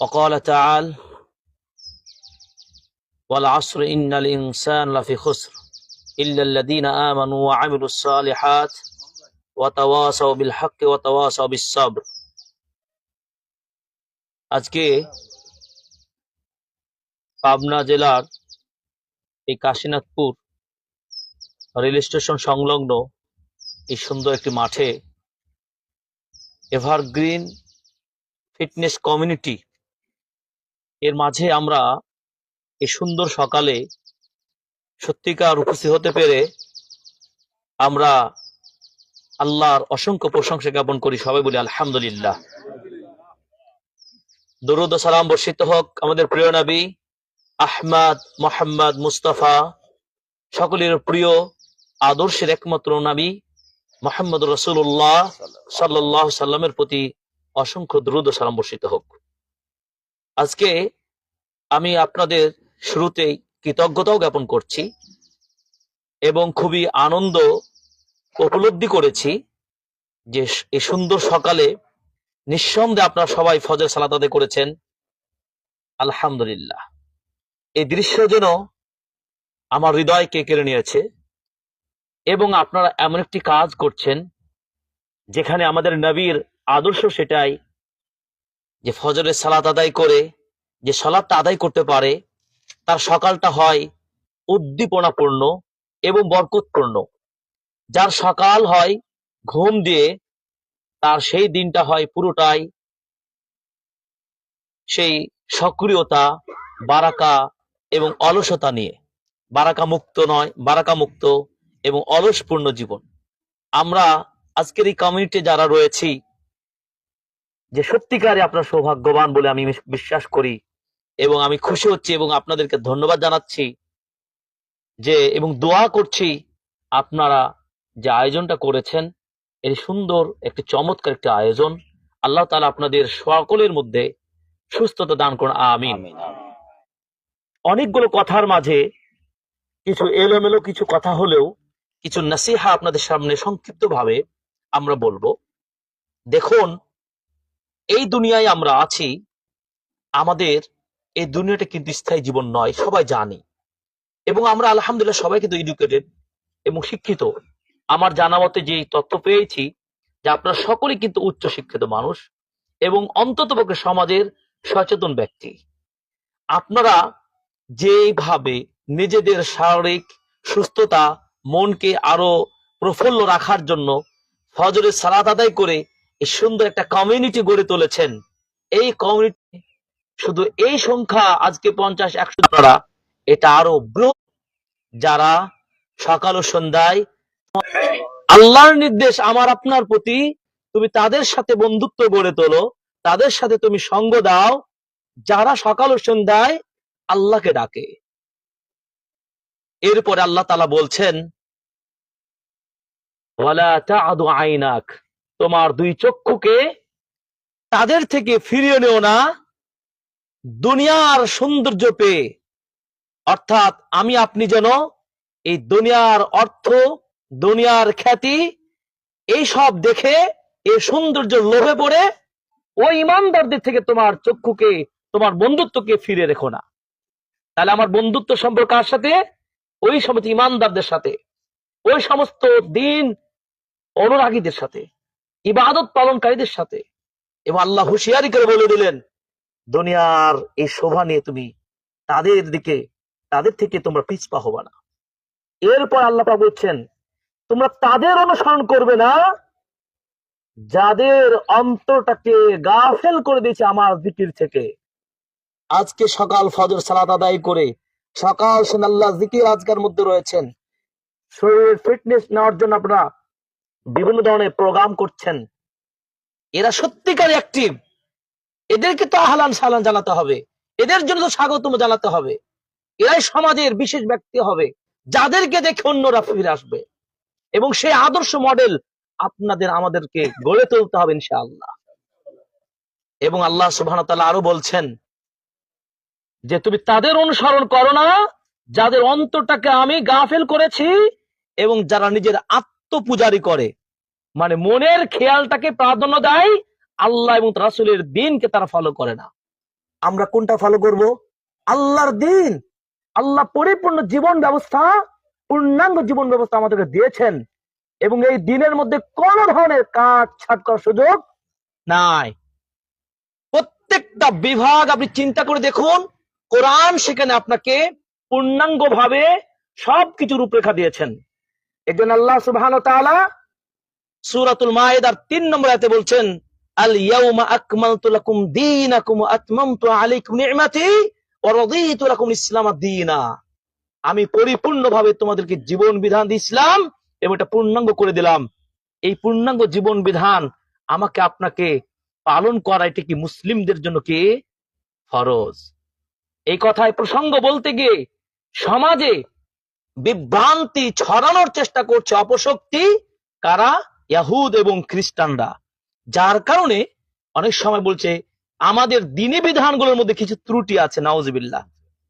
وقال تعالى والعصر إن الإنسان لفي خسر إلا الذين آمنوا وعملوا الصالحات وتواصوا بالحق وتواصوا بالصبر আজকে পাবনা জেলার এই কাশীনাথপুর রেল স্টেশন সংলগ্ন এই সুন্দর একটি মাঠে এভারগ্রিন ফিটনেস কমিউনিটি এর মাঝে আমরা এই সুন্দর সকালে সত্যিকার উপস্থিত হতে পেরে আমরা আল্লাহর অসংখ্য প্রশংসা জ্ঞাপন করি, সবাই বলি আলহামদুলিল্লাহ। দরুদ সালাম বর্ষিত হোক আমাদের প্রিয় নবী আহমদ মোহাম্মদ মুস্তাফা, সকলের প্রিয় আদর্শের একমাত্র নবী মোহাম্মদ রসুল্লাহ সাল্লাহ সাল্লামের প্রতি অসংখ্য দ্রুত সালাম বর্ষিত হোক। আজকে আমি আপনাদের শুরুতেই কৃতজ্ঞতাও জ্ঞাপন করছি এবং খুবই আনন্দ উপলব্ধি করেছি যে এই সুন্দর সকালে নিঃসন্দেহে আপনারা সবাই ফজর সালাত আদায় করেছেন। আলহামদুলিল্লাহ। এই দৃশ্য যেন আমার হৃদয়কে কেড়ে নিয়েছে এবং আপনারা এমন একটি কাজ করছেন যেখানে আমাদের নবীর আদর্শ সেটাই যে ফজরের সালাত আদায় করে, যে সালাদটা আদায় করতে পারে, তার সকালটা হয় উদ্দীপনাপূর্ণ এবং বরকতপূর্ণ। যার সকাল হয় ঘুম দিয়ে, তার সেই দিনটা হয় পুরোটাই সেই সক্রিয়তা, বারাকা এবং অলসতা নিয়ে। বারাকা মুক্ত নয়, বারাকা মুক্ত এবং অলসপূর্ণ জীবন। আমরা আজকের এই কমিউনিটি যারা রয়েছি যে সত্যিকারে আপনার সৌভাগ্যবান বলে আমি বিশ্বাস করি এবং আমি খুশি হচ্ছি এবং আপনাদেরকে ধন্যবাদ জানাচ্ছি যে এবং দোয়া করছি আপনারা যে আয়োজনটা করেছেন এই সুন্দর একটি চমৎকার একটি আয়োজন। আল্লাহ তালা আপনাদের সকলের মধ্যে সুস্থতা দান করুন আমিন। অনেকগুলো কথার মাঝে কিছু এলোমেলো কিছু কথা হলেও কিছু নাসিহা আপনাদের সামনে সংক্ষিপ্ত ভাবে আমরা বলব। দেখুন এই দুনিয়ায় আমরা আছি, আমাদের এই দুনিয়াটা কিন্তু স্থায়ী জীবন নয়, সবাই জানি। এবং আমরা আলহামদুলিল্লাহ সবাই কিন্তু এডুকেটেড এবং শিক্ষিত। আমার জানা মতে যে তথ্য পেয়েছি যে আপনারা সকলেই কিন্তু উচ্চ শিক্ষিত মানুষ এবং অন্ততপক্ষে সমাজের সচেতন ব্যক্তি। আপনারা যেভাবে নিজেদের শারীরিক সুস্থতা, মনকে আরও প্রফুল্ল রাখার জন্য ফজরের সালাত আদায় করে সুন্দর একটা কমিউনিটি গড়ে তুলেছেন। এই কমিউনিটি শুধু এই সংখ্যা আজকে পঞ্চাশ একশো দ্বারা এটা আরও বৃহৎ। যারা সকাল ও সন্ধ্যায় আল্লাহর নির্দেশ, আমার আপনার প্রতি, তুমি তাদের সাথে বন্ধুত্ব গড়ে তোলো, তাদের সাথে তুমি সঙ্গ দাও, যারা সকাল ও সন্ধ্যায় আল্লাহকে ডাকে। এরপরে আল্লাহ তালা বলছেন আইনাক। তোমার দুই চক্ষুকে তাদের থেকে ফিরিয়ে নিও না। দুনিয়ার সৌন্দর্য পেয়ে। অর্থাৎ আমি আপনি যেন এই দুনিয়ার অর্থ, দুনিয়ার খ্যাতি, এই সব দেখে, এই সৌন্দর্য লোভে পড়ে ওই ইমানদারদের থেকে তোমার চক্ষুকে, তোমার বন্ধুত্বকে ফিরে রেখো না। তাহলে আমার বন্ধুত্ব সম্পর্ক কার সাথে? ওই সমস্ত ইমানদারদের সাথে। ওই সমস্ত দিন অনুরাগীদের সাথে। ইবাদত পালনকারীদের সাথে। এবং আল্লাহ হুঁশিয়ারি করে বলে দিলেন, দুনিয়ার এই শোভা নিয়ে তুমি তাদের দিকে, তাদের থেকে তোমরা পিছপা হবা না। এরপর আল্লাহ পাক বলছেন, তোমরা তাদের অনুসরণ করবে না, যাদের অন্তরটাকে গাফেল করে দিয়েছে আমার জিকির থেকে। আজকে সকাল ফজর সালাত আদায় করে সকাল সেন আল্লাহ জিকির আজকের মধ্যে রয়েছেন। শরীরের ফিটনেস নেওয়ার জন্য আপনারা বিভিন্ন ধরনের প্রোগ্রাম করছেন। এরা সত্যিকার অ্যাক্টিভ এদেরকে তো আহলান সালান জানাতে হবে। এদের জন্য তো স্বাগতম জানাতে হবে। এরাই সমাজের বিশেষ ব্যক্তি হবে। যাদেরকে দেখে অন্যরা ফিরে আসবে। এবং সেই আদর্শ মডেল আপনাদের, আমাদেরকে গড়ে তুলতে হবে ইনশাআল্লাহ। এবং আল্লাহ সুবহান আরও বলছেন যে, তুমি তাদের অনুসরণ করো না। যাদের অন্তরটাকে আমি গাফেল করেছি এবং যারা নিজের আত্মপূজারি করে। মানে মনের খেয়ালটাকে প্রাধান্য দেয় আল্লাহ এবং রাসুলের দিনকে তারা ফলো করে না। আমরা কোনটা ফলো করব? আল্লাহর দিন। আল্লাহ পরিপূর্ণ জীবন ব্যবস্থা, পূর্ণাঙ্গ জীবন ব্যবস্থা আমাদেরকে দিয়েছেন। এবং এই দিনের মধ্যে কোন ধরনের কাজ ছাট করার সুযোগ নাই। প্রত্যেকটা বিভাগ আপনি চিন্তা করে দেখুন, কোরআন সেখানে আপনাকে পূর্ণাঙ্গ ভাবে সবকিছু রূপরেখা দিয়েছেন। একজন আল্লাহ সুবহান মায়েদার নম্বর বলছেন তোমাদেরকে জীবন বিধান দিয়ে ইসলাম এবং এটা পূর্ণাঙ্গ করে দিলাম। এই পূর্ণাঙ্গ জীবন বিধান আমাকে আপনাকে পালন করা, এটা কি মুসলিমদের জন্য কি? ফরজ। এই কথায় প্রসঙ্গ বলতে গিয়ে সমাজে বিভ্রান্তি ছড়ানোর চেষ্টা করছে অপশক্তি কারা? ইয়াহুদ এবং খ্রিস্টানরা। যার কারণে অনেক সময় বলছে আমাদের দিনী বিধানগুলোর মধ্যে কিছু ত্রুটি আছে নাউজবিল্লাহ।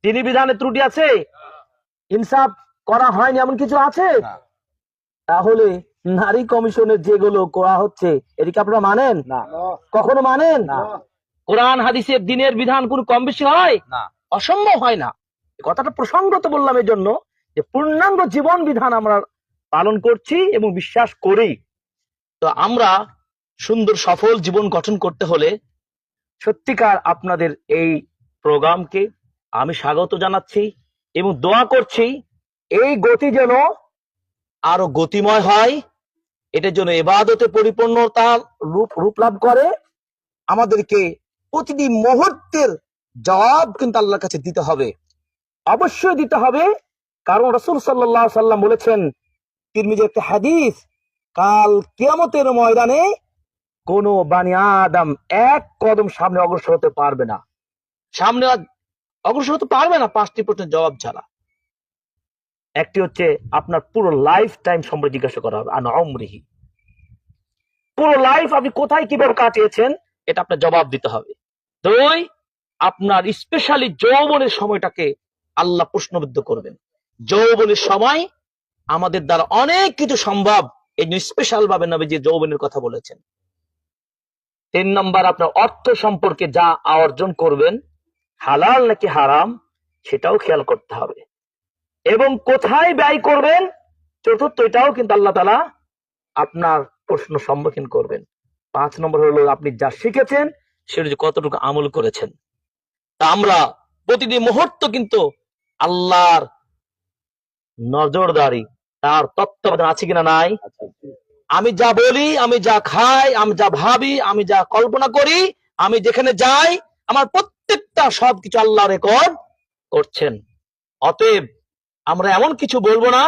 দিনী বিধানে ত্রুটি আছে? ইনসাফ করা হয়নি এমন কিছু আছে? তাহলে নারী কমিশনের যেগুলো করা হচ্ছে এদিকে আপনারা মানেন? না। কখনো মানেন? না। কোরআন হাদিসের দিনের বিধান কোন কম বেশি হয়? না। অসম্ভব হয় না। কথাটা প্রসঙ্গত বললাম এই জন্য যে পূর্ণাঙ্গ জীবন বিধান আমরা পালন করছি এবং বিশ্বাস করি। তো আমরা সুন্দর সফল জীবন গঠন করতে হলে সত্যিকার আপনাদের এই প্রোগ্রামকে আমি স্বাগত জানাচ্ছি এবং দোয়া করছি এই গতি যেন আরও গতিময় হয় এটার জন্য এবাদতে পরিপূর্ণতা রূপ রূপ লাভ করে। আমাদেরকে প্রতিটি মুহূর্তের জবাব কিন্তু আল্লাহর কাছে দিতে হবে। অবশ্যই দিতে হবে। কারণ রসুল সাল্লাহ সাল্লাম বলেছেন, তিরমিজের একটা হাদিস, কাল কিয়ামতের ময়দানে কোন বানি আদম এক কদম সামনে অগ্রসর হতে পারবে না। সামনে অগ্রসর হতে পারবে না পাঁচটি প্রশ্নের জবাব ছাড়া। একটি হচ্ছে, আপনার পুরো লাইফ টাইম সম্পর্কে জিজ্ঞাসা করা হবে, আন অমরিহি পুরো লাইফ আপনি কোথায় কীভাবে কাটিয়েছেন, এটা আপনার জবাব দিতে হবে। দুই, আপনার স্পেশালি যৌবনের সময়টাকে আল্লাহ প্রশ্নবিদ্ধ করবেন। যৌবনের সময় আমাদের দ্বারা অনেক কিছু সম্ভব। এই জন্য স্পেশাল ভাবে নবী যে যৌবনের কথা বলেছেন। তিন নম্বর, আপনার অর্থ সম্পর্কে যা অর্জন করবেন, হালাল নাকি হারাম, সেটাও খেয়াল করতে হবে। এবং কোথায় ব্যয় করবেন, চতুর্থ, এটাও কিন্তু আল্লাহ তালা আপনার প্রশ্ন সম্মুখীন করবেন। পাঁচ নম্বর হলো, আপনি যা শিখেছেন, সেটা যে কতটুকু আমল করেছেন। তা আমরা প্রতিটি মুহূর্ত কিন্তু আল্লাহর নজরদারি। তার তত্ত্বাবধান আছে কিনা নাই? আমি যা বলি আমি যা খাই আমি যা ভাবি আমি যা কল্পনা করি আমি যেখানে যাই আমার প্রত্যেকটা সবকিছু আল্লাহ রেকর্ড করছেন। অতএব আমরা এমন কিছু বলব না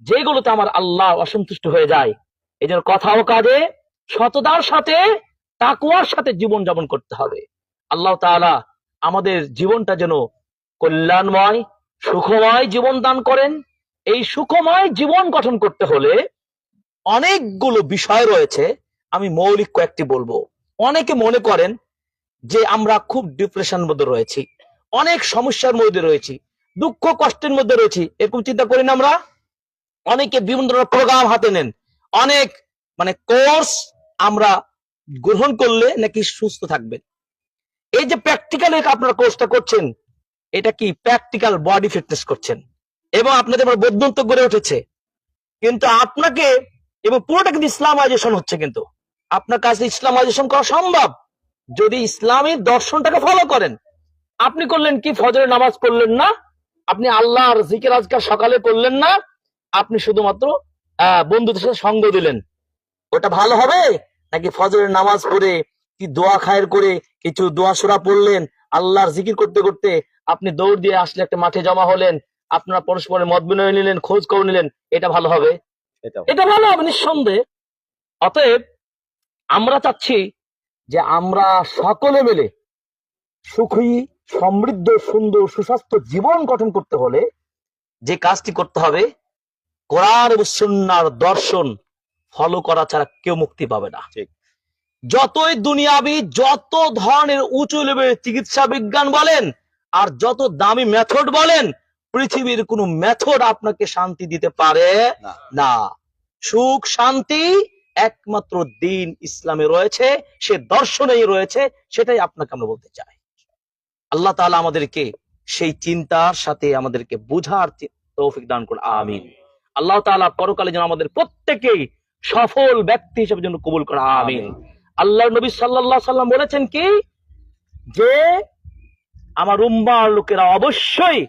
যেগুলোতে আমার আল্লাহ অসন্তুষ্ট হয়ে যায়। এই জন্য কথা ও কাজে সততার সাথে তাকুয়ার সাথে জীবন যাপন করতে হবে। আল্লাহ তাআলা আমাদের জীবনটা যেন কল্যাণময় সুখময় জীবন দান করেন। এই সুখময় জীবন গঠন করতে হলে অনেকগুলো বিষয় রয়েছে। আমি মৌলিক কয়েকটি বলব। অনেকে মনে করেন যে আমরা খুব ডিপ্রেশন মধ্যে রয়েছি, অনেক সমস্যার মধ্যে রয়েছি, দুঃখ কষ্টের মধ্যে রয়েছি, এরকম চিন্তা করি না আমরা। অনেকে বিভিন্ন ধরনের প্রোগ্রাম হাতে নেন। অনেক মানে কোর্স আমরা গ্রহণ করলে নাকি সুস্থ থাকবেন। এই যে প্র্যাকটিক্যাল আপনারা কোর্সটা করছেন, এটা কি প্র্যাকটিক্যাল বডি ফিটনেস করছেন? এবং আপনাদের বৈদ্যন্ত গড়ে উঠেছে। কিন্তু আপনাকে এবং পুরোটা কিন্তু ইসলামাইজেশন হচ্ছে কিন্তু। আপনার কাছে ইসলামাইজেশন করা সম্ভব। যদি ইসলামী দর্শনটাকে ফলো করেন, আপনি করলেন কি? ফজরের নামাজ পড়লেন না। আপনি আল্লাহর জিকির আজকাল সকালে করলেন না। আপনি শুধুমাত্র বন্ধুদের সাথে সঙ্গ দিলেন। ওটা ভালো হবে? নাকি ফজরের নামাজ পড়ে কি দোয়া খায়ের করে কিছু দোয়া সুরা পড়লেন? আল্লাহর জিকির করতে করতে আপনি দৌড় দিয়ে আসলে একটা মাঠে জমা হলেন। আপনারা পরস্পরের মত বিনিময় নিলেন খোঁজ খবর নিলেন এটা ভালো হবে? এটা ভালো। হবে নিঃসন্দেহে। অতএব আমরা চাচ্ছি যে আমরা সকলে মিলে সুখী সমৃদ্ধ সুন্দর সুস্বাস্থ্য জীবন গঠন করতে হলে যে কাজটি করতে হবে কোরআন এবং সুন্নাহর দর্শন ফলো করা ছাড়া কেউ মুক্তি পাবে না। ঠিক। যতই দুনিয়াবি যত ধরনের উঁচু লেভেলের চিকিৎসা বিজ্ঞান বলেন আর যত দামি মেথড বলেন পৃথিবীর কোনো মেথড আপনাকে শান্তি দিতে পারে না। সুখ শান্তি একমাত্র দিন ইসলামে রয়েছে সে দর্শনেই রয়েছে সেটাই আপনাকে আমরা বলতে চাই। আল্লাহ তাআলা আমাদেরকে সেই চিন্তার সাথে আমাদেরকে বুঝার তৌফিক দান করুন আমিন। আল্লাহ তাআলা পরকালে যেন আমাদের প্রত্যেকেই সফল ব্যক্তি হিসেবে যেন কবুল করা আমিন। আল্লাহ নবী আলাইহি সাল্লাম বলেছেন কি? যে আমার উম্মার লোকেরা অবশ্যই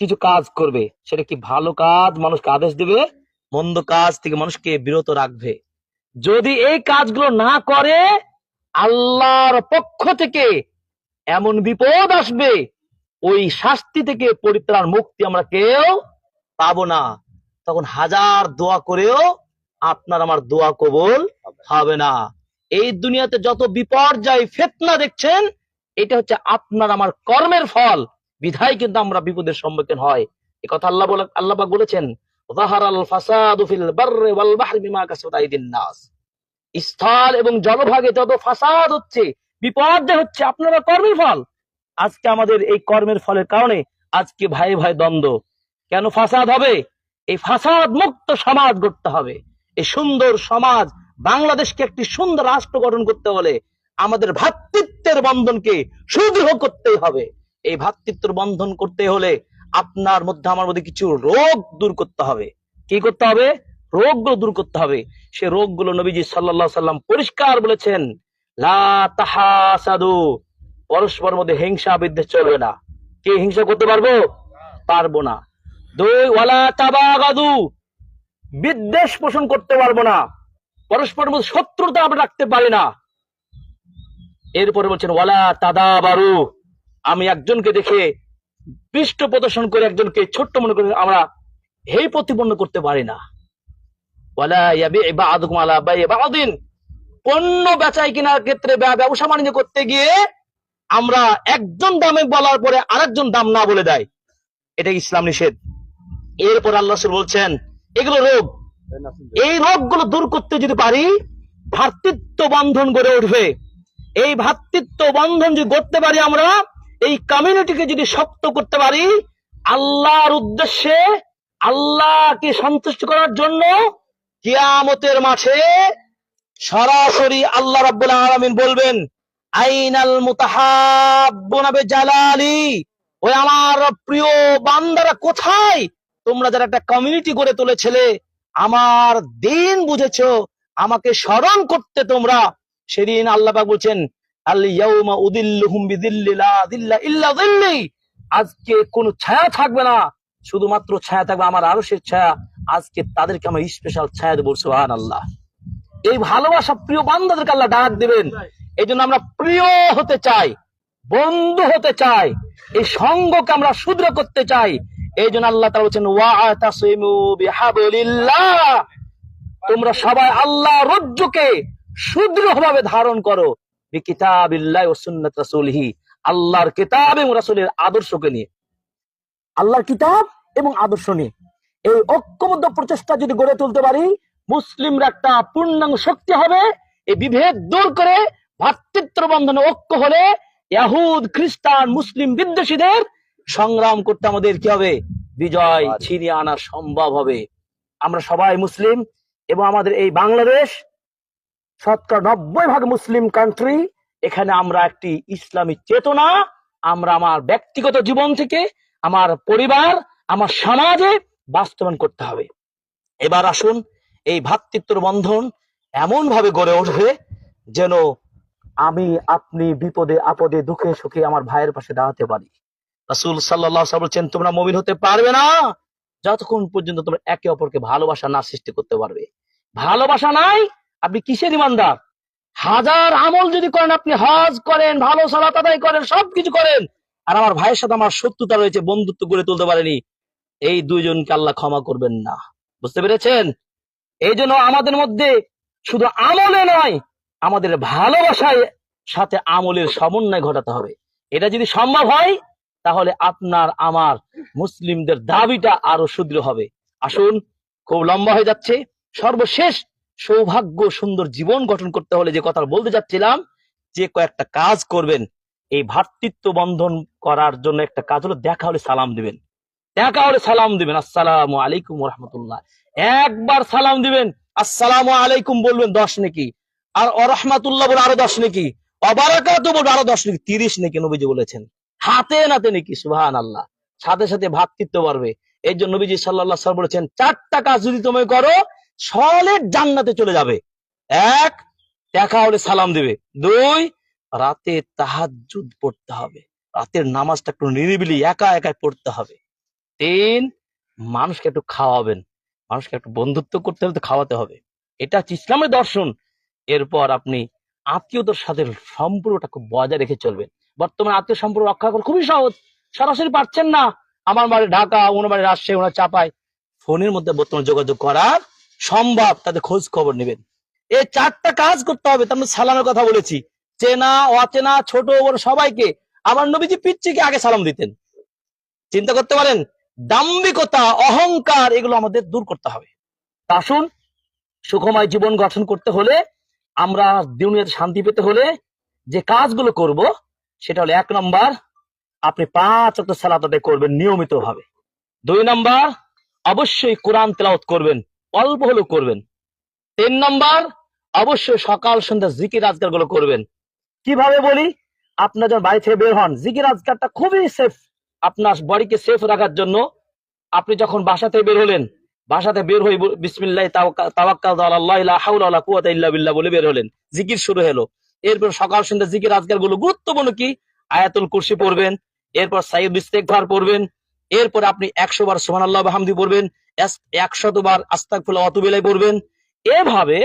কিছু কাজ করবে, সেটা কি ভালো কাজ? মানুষকে আদেশ দেবে, মন্দ কাজ থেকে মানুষকে বিরত রাখবে। যদি এই কাজগুলো না করে, আল্লাহর পক্ষ থেকে এমন বিপদ আসবে, ওই শাস্তি থেকে পরিত্রাণ মুক্তি আমরা কেউ পাবো না। তখন হাজার দোয়া করেও আপনার আমার দোয়া কবল হবে না। এই দুনিয়াতে যত বিপর্যয়, ফেতনা দেখছেন, এটা হচ্ছে আপনার আমার কর্মের ফল। বিধায় কিন্তু আমরা বিপদের সম্মুখীন হয়। এ কথা আল্লাহ বলে আল্লাহ বলেছেন স্থল এবং জলভাগে ফাসাদ হচ্ছে হচ্ছে, আপনারা কর্মের ফল। আজকে আমাদের এই কর্মের ফলের কারণে আজকে ভাই ভাই দ্বন্দ্ব। কেন ফাসাদ হবে? এই ফাসাদ মুক্ত সমাজ গড়তে হবে। এই সুন্দর সমাজ, বাংলাদেশকে একটি সুন্দর রাষ্ট্র গঠন করতে হলে আমাদের ভ্রাতৃত্বের বন্ধনকে সুদৃঢ় করতেই হবে। এই ভ্রাতৃত্বের বন্ধন করতে হলে আপনার মধ্যে আমার মধ্যে কিছু রোগ দূর করতে হবে। কি করতে হবে? রোগগুলো দূর করতে হবে। সে রোগগুলো নবীজি সাল্লাল্লাহু সাল্লাম পরিষ্কার বলেছেন, লা পরস্পর মধ্যে হিংসা বিদ্বেষ চলবে না। কে হিংসা করতে পারব? পারব না। বিদ্বেষ পোষণ করতে পারব না। পরস্পর মধ্যে শত্রুতা আমরা রাখতে পারি না। এরপরে বলছেন, ওয়ালা তাদাবারু আমি একজনকে দেখে পৃষ্ঠ প্রদর্শন করে একজনকে ছোট্ট মনে করে আমরা হে প্রতিপন্ন করতে পারি না। পণ্য বেচাই কেনার ক্ষেত্রে ব্যবসা বাণিজ্য করতে গিয়ে আমরা একজন দামে বলার পরে আরেকজন দাম না বলে দেয়। এটা ইসলাম নিষেধ? এরপর আল্লাহ বলছেন, এগুলো রোগ। এই রোগগুলো দূর করতে যদি পারি, ভ্রাতৃত্ব বন্ধন গড়ে উঠবে। এই ভ্রাতৃত্ব বন্ধন যদি করতে পারি আমরা এই কমিউনিটিকে যদি শক্ত করতে পারি, আল্লাহর উদ্দেশ্যে আল্লাহকে সন্তুষ্ট করার জন্য কিয়ামতের মাঠে সরাসরি আল্লাহ রাব্বুল আলামিন বলবেন, আইনাল মুতাহাব্বুনা জালালি ওই আমার প্রিয় বান্দারা কোথায়? তোমরা যারা একটা কমিউনিটি গড়ে তুলেছিলে, আমার দিন বুঝেছ, আমাকে স্মরণ করতে তোমরা। সেদিন আল্লাহ বলছেন আজকে কোনো ছায়া থাকবে না, শুধুমাত্র ছায়া থাকবে আমার আরশের ছায়া। আজকে তাদেরকে আমার স্পেশাল ছায়া দেবো, সুবহানাল্লাহ। এই ভালোবাসা প্রিয় বান্দাদেরকে আল্লাহ ডাক দিবেন। এই আমরা প্রিয় হতে চাই, বন্ধু হতে চাই, এই সঙ্গকে আমরা শুদ্র করতে চাই। এই জন্য আল্লাহ বলছেন তোমরা সবাই আল্লাহ রজ্জুকে সুদৃঢ়ভাবে ধারণ করো। বিকিতাবিল্লাহ ও সুন্নাত রাসূলিহি আল্লাহর কিতাব এবং রাসূলের আদর্শকে নিয়ে। আল্লাহর কিতাব এবং আদর্শ নিয়ে। এই ঐক্যবদ্ধ প্রচেষ্টা যদি গড়ে তুলতে পারি মুসলিমরা একটা পূর্ণাঙ্গ শক্তি হবে এই বিভেদ দূর করে ভ্রাতৃত্ব বন্ধনে ঐক্য হলে ইয়াহুদ খ্রিস্টান মুসলিম বিদ্বেষীদের সংগ্রাম করতে আমাদের কি হবে? বিজয় ছিনিয়ে আনা সম্ভব হবে। আমরা সবাই মুসলিম এবং আমাদের এই বাংলাদেশ শতকরা নব্বই ভাগ মুসলিম কান্ট্রি এখানে আমরা একটি ইসলামী চেতনা, আমরা আমার ব্যক্তিগত জীবন থেকে, আমার পরিবার, আমার সমাজে বাস্তবায়ন করতে হবে। এবার আসুন এই ভ্রাতৃত্বর বন্ধন এমন ভাবে গড়ে উঠবে যেন আমি আপনি বিপদে, আপদে, দুঃখে, সুখে আমার ভাইয়ের পাশে দাঁড়াতে পারি। রাসূল আলাইহি বলছেন, তোমরা মুমিন হতে পারবে না যতক্ষণ পর্যন্ত তোমরা একে অপরকে ভালোবাসা না সৃষ্টি করতে পারবে। ভালোবাসা নাই আপনি কিসের ইমানদার? হাজার আমল যদি করেন, আপনি হজ করেন, ভালো সালাত আদায় করেন, সবকিছু করেন। আর আমার ভাইয়ের সাথে আমার শত্রুতা রয়েছে, বন্ধুত্ব গড়ে তুলতে পারেনি। এই দুইজনকে আল্লাহ ক্ষমা করবেন না। বুঝতে পেরেছেন? এই জন্য আমাদের মধ্যে শুধু আমলে নয়, আমাদের ভালোবাসায় সাথে আমলের সমন্বয় ঘটাতে হবে। এটা যদি সম্ভব হয়, তাহলে আপনার, আমার মুসলিমদের দাবিটা আরও সুদৃঢ় হবে। আসুন, খুব লম্বা হয়ে যাচ্ছে। সর্বশেষ সৌভাগ্য সুন্দর জীবন গঠন করতে হলে যে কথা বলতে যাচ্ছিলাম, যে কয়েকটা কাজ করবেন, এই ভ্রাতৃত্ব বন্ধন করার জন্য একটা কাজ হলো দেখা হলে সালাম দিবেন। দেখা হলে সালাম দিবেন। আসসালামু আলাইকুম রহমতুল্লাহ একবার সালাম দিবেন, আসসালামু আলাইকুম বলবেন দশ নাকি। আর অরহমাতুল্লাহ বলে আরও দশ নাকি। অবারাকাত বলব আরও দশ নাকি। তিরিশ নাকি নবীজি বলেছেন। হাতে নাতে নাকি সুহান আল্লাহ সাথে সাথে ভাতৃত্ব বাড়বে। এই জন্য নবীজি সাল্লাহ সাল্লাম বলেছেন, চারটা কাজ যদি তুমি করো সলের জান্নাতে চলে যাবে। এক, দেখা হলে সালাম দিবে। দুই, রাতে তাহাজ্জুদ পড়তে হবে। রাতের নামাজটা একটু নিরিবিলি, একা একা পড়তে হবে। তিন, মানুষকে একটু খাওয়াবেন। মানুষকে একটু বন্ধুত্ব করতে হলে তো খাওয়াতে হবে। এটা হচ্ছে ইসলামের দর্শন। এরপর আপনি আত্মীয়তার সাথে সম্পর্কটা খুব বজায় রেখে চলবেন। বর্তমানে আত্মীয় সম্পর্ক রক্ষা করা খুবই সহজ। সরাসরি পারছেন না। আমার বাড়ি ঢাকা, ওনার বাড়ি রাজশাহী, ওনার চাপায় ফোনের মধ্যে বর্তমানে যোগাযোগ করার সম্ভব তাদের খোঁজ খবর নেবেন। এই চারটা কাজ করতে হবে, তার সালামের কথা বলেছি। চেনা, অচেনা, ছোট, বড় সবাইকে আমার নবীজি পিচ্ছিকে আগে সালাম দিতেন। চিন্তা করতে পারেন, দাম্ভিকতা, অহংকার এগুলো আমাদের দূর করতে হবে। আসুন, সুখময় জীবন গঠন করতে হলে, আমরা দুনিয়াতে শান্তি পেতে হলে যে কাজগুলো করব, সেটা হলো এক নম্বর, আপনি পাঁচ অক্ট সালাত আদায় করবেন নিয়মিত ভাবে দুই নম্বর, অবশ্যই কোরআন তেলাওত করবেন। অল্প হলেও করবেন। তিন নম্বর, অবশ্যই সকাল সন্ধ্যা জিকির আজকারগুলো করবেন। কীভাবে বলি? আপনার যখন বাড়ি থেকে বের হন, জিকির আজকারটা খুবই সেফ আপনার বডিকে সেফ রাখার জন্য। আপনি যখন বাসা থেকে বের হলেন বাসাতে বের হই বিসমিল্লাহ তাওয়াক্কাল আল্লাহ লা হাওলা ওয়ালা কুওয়াতা ইল্লা বিল্লাহ বলে বের হলেন। জিকির শুরু হলো। এরপর সকাল সন্ধ্যা জিকির আজকারগুলো গুরুত্বপূর্ণ কি? আয়াতুল কুরসি পড়বেন। এরপর সাইদ ইস্তেগফার পড়বেন। এরপর আপনি একশো বার সুবহানাল্লাহ হামদি পড়বেন একশত বার আস্তাগফিরুল্লাহ ওয়া আতুবু পড়বেন। এভাবে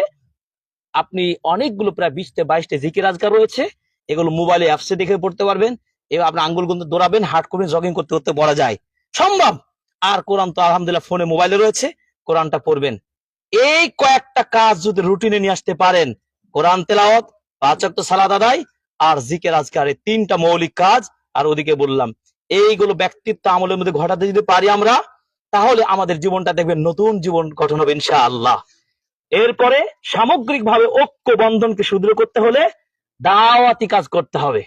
আপনি অনেকগুলো প্রায় বিশটা বাইশটা জিকির আজকার রয়েছে, এগুলো মোবাইলে অ্যাপসে দেখে পড়তে পারবেন, এবার আপনি আঙ্গুলগুলো দৌড়াবেন, হাট করবেন, জগিং করতে করতে পড়া যায়। সম্ভব! আর কোরআন তো আলহামদুলিল্লাহ ফোনে, মোবাইলে রয়েছে, কোরআনটা পড়বেন। এই কয়েকটা কাজ যদি রুটিনে নিয়ে আসতে পারেন, কোরআন তেলাওয়াত, পাঁচ সালাত আদায়, আর জিকের আজকার, এই তিনটা মৌলিক কাজ, আর ওদিকে বললাম এইগুলো ব্যক্তিত্ব আমলের মধ্যে ঘটাতে যদি পারি আমরা, তাহলে আমাদের জীবনটা দেখবেন নতুন জীবন গঠন হবে ইনশাআল্লাহ। এরপরে সামগ্রিকভাবে ঐক্য বন্ধনকে সুদৃঢ় করতে হলে দাওয়াতি কাজ করতে হবে।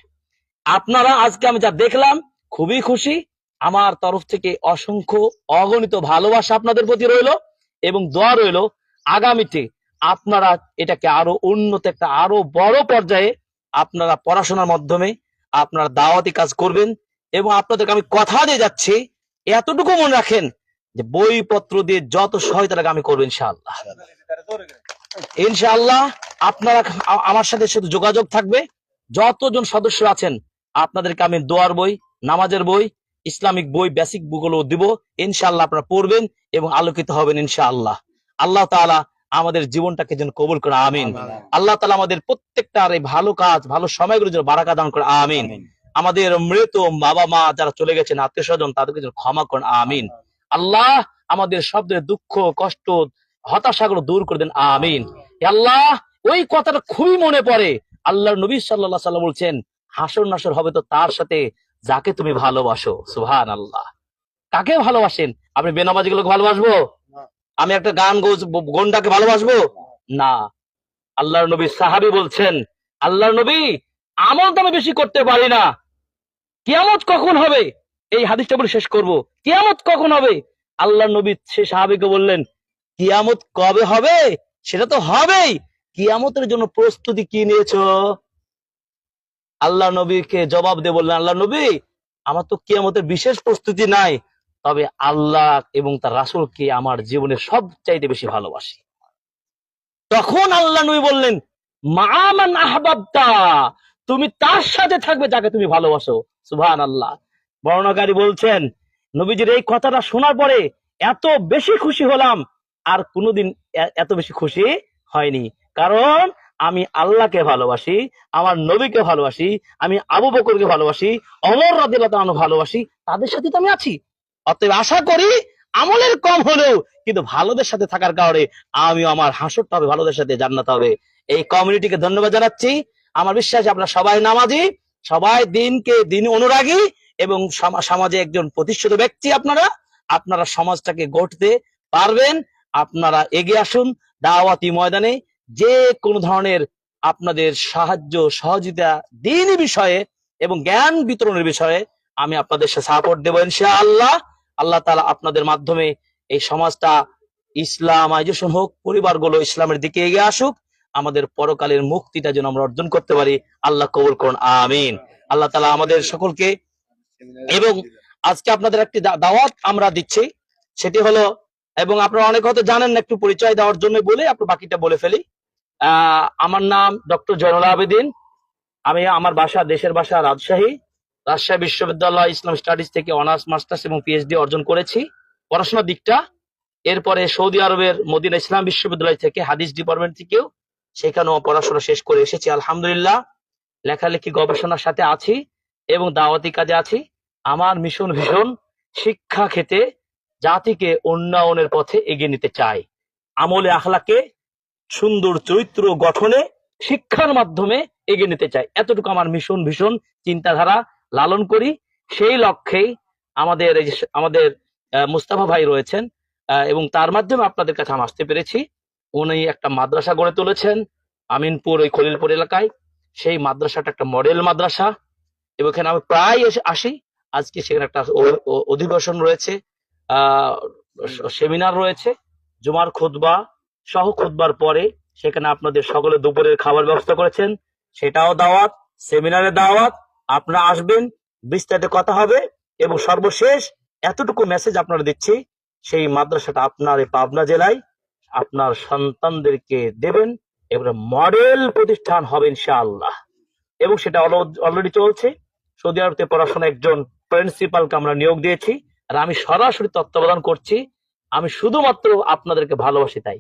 আপনারা আজকে আমি যা দেখলাম, খুবই খুশি। আমার তরফ থেকে অসংখ্য অগণিত ভালোবাসা আপনাদের প্রতি রইল এবং দোয়া রইল আগামীতে আপনারা এটাকে আরও উন্নত, একটা আরও বড় পর্যায়ে আপনারা পড়াশোনার মাধ্যমে আপনারা দাওয়াতি কাজ করবেন। এবং আপনাদেরকে আমি কথা দিয়ে যাচ্ছি এতটুকু মনে রাখেন যে বইপত্র দিয়ে যত সহায়তা লাগে আমি করব ইনশাআল্লাহ। ইনশাআল্লাহ আপনারা আমার সাথে শুধু যোগাযোগ থাকবে। যতজন সদস্য আছেন আপনাদেরকে আমি দোয়ার বই নামাজের বই ইসলামিক বই বেসিক বইগুলো দিব। ইনশাআল্লাহ আপনারা পড়বেন এবং আলোকিত হবেন ইনশাআল্লাহ। আল্লাহ তাআলা আমাদের জীবনটাকে যেন কবুল করে আমিন। আল্লাহ তাআলা আমাদের প্রত্যেকটার এই ভালো কাজ ভালো সময়গুলো যেন বারাকা দান করে আমিন। আমাদের মৃত বাবা মা যারা চলে গেছেন আত্মীয় স্বজন তাদেরকে ক্ষমা করেন, আমিন। আল্লাহ আমাদের শব্দের দুঃখ, কষ্ট, হতাশাগুলো দূর করে দেন, আমিন। আল্লাহ, ওই কথাটা খুবই মনে পড়ে। আল্লাহর নবী আলাইহি সাল্লাম বলছেন, হাসর নাসর হবে তো তার সাথে যাকে তুমি ভালোবাসো। সুবহান আল্লাহ কাকে ভালোবাসেন? আপনি বেনামাজি গুলোকে ভালোবাসবো? আমি একটা গান গন্ডাকে ভালোবাসবো? না। আল্লাহর নবী সাহাবি বলছেন, আল্লাহর নবী আমল তো আমি বেশি করতে পারি না। কিয়ামত কখন হবে? এই হাদিসটা বলে শেষ করব। কিয়ামত কখন হবে? আল্লাহ নবী সে সাহাবীকে বললেন, কিয়ামত কবে হবে? সেটা তো হবেই। কিয়ামতের জন্য প্রস্তুতি কি নিয়েছো? আল্লাহ নবীকে জবাব দিয়ে বললেন, আল্লাহ নবী, আমার তো কিয়ামতের বিশেষ প্রস্তুতি নাই, তবে আল্লাহ এবং তার রাসূলকে আমার জীবনে সব চাইতে বেশি ভালোবাসি। তখন আল্লাহ নবী বললেন মামান আহবাবতা তুমি তার সাথে থাকবে যাকে তুমি ভালোবাসো। সুবহান আল্লাহ বর্ণাকারী বলছেন, নবীজির এই কথাটা শোনার পরে এত বেশি খুশি হলাম, আর কোনোদিন এত বেশি খুশি হয়নি। কারণ আমি আল্লাহকে ভালোবাসি, আমার নবীকে ভালোবাসি, আমি আবু বকরকে ভালোবাসি অমর রাদিল্লাহ ভালোবাসি, তাদের সাথে তো আমি আছি। অতএব আশা করি আমলের কম হলেও কিন্তু ভালোদের সাথে থাকার কারণে আমি আমার হাসরটা হবে, ভালোদের সাথে জান্নাত হবে। এই কমিউনিটিকে ধন্যবাদ জানাচ্ছি। আমার বিশ্বাস আপনার সবাই নামাজি, সবাই দিনকে দিন অনুরাগী এবং সমা- সমাজে একজন প্রতিষ্ঠিত ব্যক্তি আপনারা আপনারা সমাজটাকে গড়তে পারবেন, আপনারা এগিয়ে আসুন, দাওয়াতি ময়দানে যে কোনো ধরনের আপনাদের সাহায্য, সহযোগিতা দিনই বিষয়ে এবং জ্ঞান বিতরণের বিষয়ে আমি আপনাদের সাথে সাপোর্ট দেবো ইনশাআল্লাহ। আল্লাহ আল্লাহ তালা আপনাদের মাধ্যমে এই সমাজটা ইসলামাইজেশন হোক, পরিবারগুলো ইসলামের দিকে এগিয়ে আসুক। আমাদের পরকালের মুক্তিটা যেন আমরা অর্জন করতে পারি। আল্লাহ কবুল করুন, আমিন। আল্লাহ তালা আমাদের সকলকে এবং আজকে আপনাদের একটি দাওয়াত আমরা দিচ্ছি, সেটি হলো, এবং আপনারা অনেক হয়তো জানেন না, একটু পরিচয় দেওয়ার জন্য বলে আপনার বাকিটা বলে ফেলি। আমার নাম ডক্টর জয়নুল আবেদিন। আমি আমার বাসা দেশের বাসা রাজশাহী। রাজশাহী বিশ্ববিদ্যালয় ইসলাম স্টাডিজ থেকে অনার্স, মাস্টার্স এবং পিএইচডি অর্জন করেছি। পড়াশোনার দিকটা, এরপরে সৌদি আরবের মদিনা ইসলাম বিশ্ববিদ্যালয় থেকে হাদিস ডিপার্টমেন্ট থেকেও সেখানেও পড়াশোনা শেষ করে এসেছি, আলহামদুলিল্লাহ। লেখালেখি গবেষণার সাথে আছি এবং দাওয়াতি কাজে আছি। আমার মিশন ভীষণ শিক্ষা খেতে জাতিকে উন্নয়নের পথে এগিয়ে নিতে চাই। আমলে আখলাকে সুন্দর চরিত্র গঠনে, শিক্ষার মাধ্যমে এগিয়ে নিতে চাই। এতটুকু আমার মিশন ভীষণ চিন্তাধারা লালন করি। সেই লক্ষ্যেই আমাদের আমাদের মুস্তাফা ভাই রয়েছেন এবং তার মাধ্যমে আপনাদের কাছে আমি আসতে পেরেছি। উনি একটা মাদ্রাসা গড়ে তুলেছেন, আমিনপুর ওই খলিলপুর এলাকায়। সেই মাদ্রাসাটা একটা মডেল মাদ্রাসা। এবং এখানে আমি প্রায় এসে আসি। আজকে সেখানে একটা অধিবেশন রয়েছে। সেমিনার রয়েছে। জুমার খুতবা, সহ খুতবার পরে সেখানে আপনাদের সকলে দুপুরের খাবার ব্যবস্থা করেছেন। সেটাও দাওয়াত, সেমিনারে দাওয়াত। আপনারা আসবেন, বিস্তারিত কথা হবে। এবং সর্বশেষ এতটুকু মেসেজ আপনারা দিচ্ছি, সেই মাদ্রাসাটা আপনার পাবনা জেলায় আপনার সন্তানদেরকে দেবেন এবারে মডেল প্রতিষ্ঠান হবে ইনশাআল্লাহ। এবং সেটা অলরেডি চলছে। সৌদি আরবে পড়াশোনা একজন প্রিন্সিপালকে আমরা নিয়োগ দিয়েছি আর আমি সরাসরি তত্ত্বাবধান করছি। আমি শুধুমাত্র আপনাদেরকে ভালোবাসি তাই।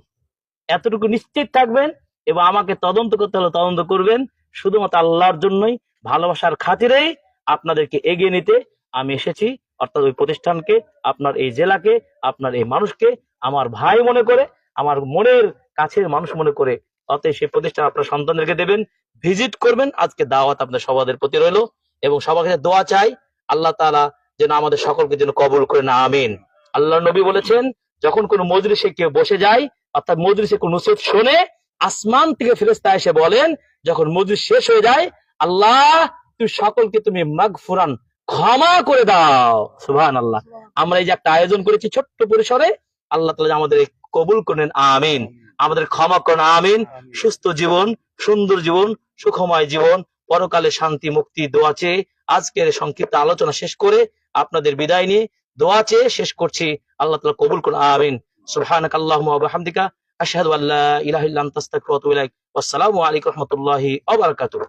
এতটুকু নিশ্চিত থাকবেন এবং আমাকে তদন্ত করতে হলে তদন্ত করবেন। শুধুমাত্র আল্লাহর জন্যই, ভালোবাসার খাতিরেই আপনাদেরকে এগিয়ে নিতে আমি এসেছি। অর্থাৎ ওই প্রতিষ্ঠানকে, আপনার এই জেলাকে, আপনার এই মানুষকে আমার ভাই মনে করে আমার মনের কাছের মানুষ মনে করে। অতএব সেই প্রতিষ্ঠান আপনার সন্তানদেরকে দেবেন ভিজিট করবেন। আজকে দাওয়াত আপনাদের সবাদের প্রতি রইল এবং সবার কাছে দোয়া চাই, আল্লাহ তাআলা যেন আমাদের সকলকে যেন কবুল করে না আমিন। আল্লাহ নবী বলেছেন, যখন কোন মজলিসে কেউ বসে যায়, অর্থাৎ মজলিসে কোন নসিহত শোনে, আসমান থেকে ফেরেস্তা এসে বলেন, যখন মজলিস শেষ হয়ে যায়, আল্লাহ, তুমি সকলকে তুমি মাগফুরান ক্ষমা করে দাও। সুবহান আল্লাহ আমরা এই যে একটা আয়োজন করেছি ছোট্ট পরিসরে, আল্লাহ তালা আমাদের এই কবুল করেন আমিন। আমাদের ক্ষমা করেন আমিন। সুস্থ জীবন সুন্দর জীবন সুখময় জীবন পরকালে শান্তি মুক্তি দোয়া চেয়ে আজকের সংক্ষিপ্ত আলোচনা শেষ করে আপনাদের বিদায় নিয়ে দোয়া চেয়ে শেষ করছি। আল্লাহ তাআলা কবুল করুন আমিন। সুবহানাক আল্লাহুম্মা ওয়া বিহামদিকা আশহাদু আল্লা ইলাহা ইল্লা আনতা আস্তাগফিরুকা ওয়া আতুবু ইলাইক। ওয়াসসালামু আলাইকুম ওয়া রাহমাতুল্লাহি ওয়া বারাকাতুহু।